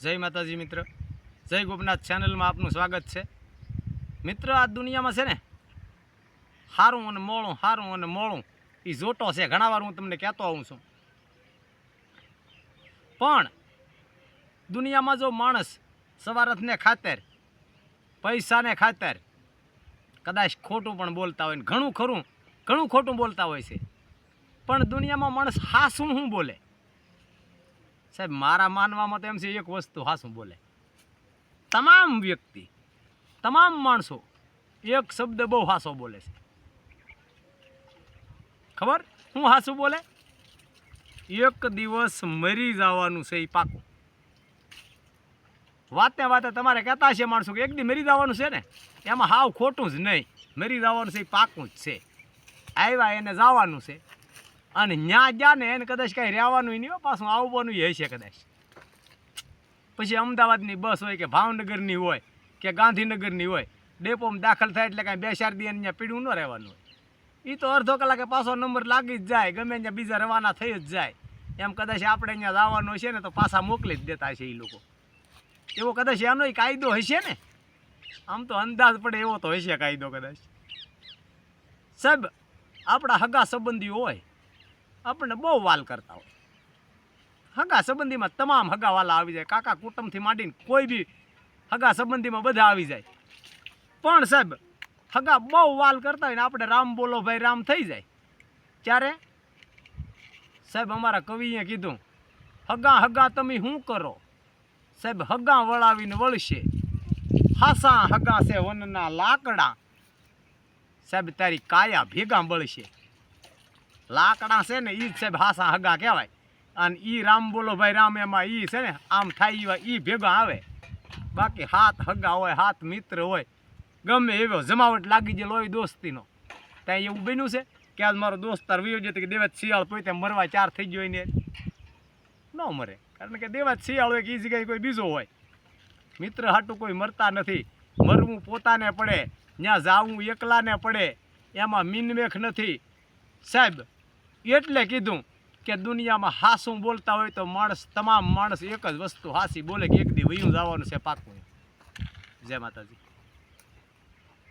જય માતાજી મિત્ર. જય ગોપનાથ ચેનલમાં આપનું સ્વાગત છે. મિત્ર, આ દુનિયામાં છે ને સારું અને મોળું સારું અને મોળું એ જોટો છે. ઘણા વાર હું તમને કહેતો આવું છું. પણ દુનિયામાં જો માણસ સવારથને ખાતર, પૈસાને ખાતર, કદાચ ખોટું પણ બોલતા હોય ઘણું ખરું, ઘણું ખોટું બોલતા હોય છે. પણ દુનિયામાં માણસ હા શું શું બોલે? સાહેબ, મારા માનવામાં તો એમ છે, એક વસ્તુ હાસું બોલે. તમામ વ્યક્તિ, તમામ માણસો એક શબ્દ બહુ હાસો બોલે છે. ખબર? હું હાસું બોલે? એક દિવસ મરી જવાનું છે એ પાકું. વાતે વાતે તમારે કહેતા છે માણસો કે એક દી મરી જવાનું છે ને? એમાં હાવ ખોટું જ નહીં. મરી જવાનું છે એ પાકું જ છે. આવ્યા એને જવાનું છે. અને ન્યા ગયા ને એને કદાચ કાંઈ રહેવાનું નહીં પાછું આવવાનું હશે કદાચ. પછી અમદાવાદની બસ હોય કે ભાવનગરની હોય કે ગાંધીનગરની હોય, ડેપોમાં દાખલ થાય એટલે કાંઈ બે ચાર દી અહીંયા પીડું ન રહેવાનું હોય. એ તો અડધો કલાકે પાછો નંબર લાગી જ જાય, ગમે ત્યાં બીજા રવાના થઈ જ જાય. એમ કદાચ આપણે અહીંયા જવાનું હશે ને તો પાછા મોકલી જ દેતા હશે એ લોકો. એવો કદાચ એનો કાયદો હશે ને? આમ તો અંદાજ પડે એવો તો હશે કાયદો કદાચ. સાહેબ, આપણા હગા સંબંધીઓ હોય આપણને બહુ વાલ કરતા હોય. હગા સંબંધીમાં તમામ હગાવાલા આવી જાય. કાકા કુટુંબથી માંડીને કોઈ બી હગા સંબંધીમાં બધા આવી જાય. પણ સાહેબ, હગા બહુ વાલ કરતા હોય ને આપણે રામ બોલો ભાઈ, રામ થઈ જાય. ત્યારે સાહેબ, અમારા કવિએ કીધું, હગા હગા તમે શું કરો? સાહેબ, હગા વળાવીને વળશે. હાસા હગા છે વનના લાકડા. સાહેબ, તારી કાયા ભેગા બળશે લાકડા છે ને એ જ છે ભાષા હગા કહેવાય. અને એ રામ બોલો ભાઈ, રામ એમાં એ છે ને, આમ થાય એ ભેગા આવે. બાકી હાથ હગા હોય, હાથ મિત્ર હોય, ગમે એવો જમાવટ લાગી ગયેલો હોય દોસ્તીનો. ત્યાં એવું બન્યું છે કે આજ મારો દોસ્તાર વયો જતો કે દેવત શિયાળ પોતે મરવા ચાર થઈ ગયો એને ન મરે. કારણ કે દેવત શિયાળ હોય કે એ જગ્યાએ કોઈ બીજો હોય. મિત્ર હાટું કોઈ મરતા નથી. મરવું પોતાને પડે ત્યાં જાવું એકલાને પડે. એમાં મીનમેખ નથી. સાહેબ એટલે કીધું કે દુનિયામાં હાસું બોલતા હોય તો માણસ, તમામ માણસ એક જ વસ્તુ હાસી બોલે કે એક દી વયું જવાનું છે પાકું. જય માતાજી.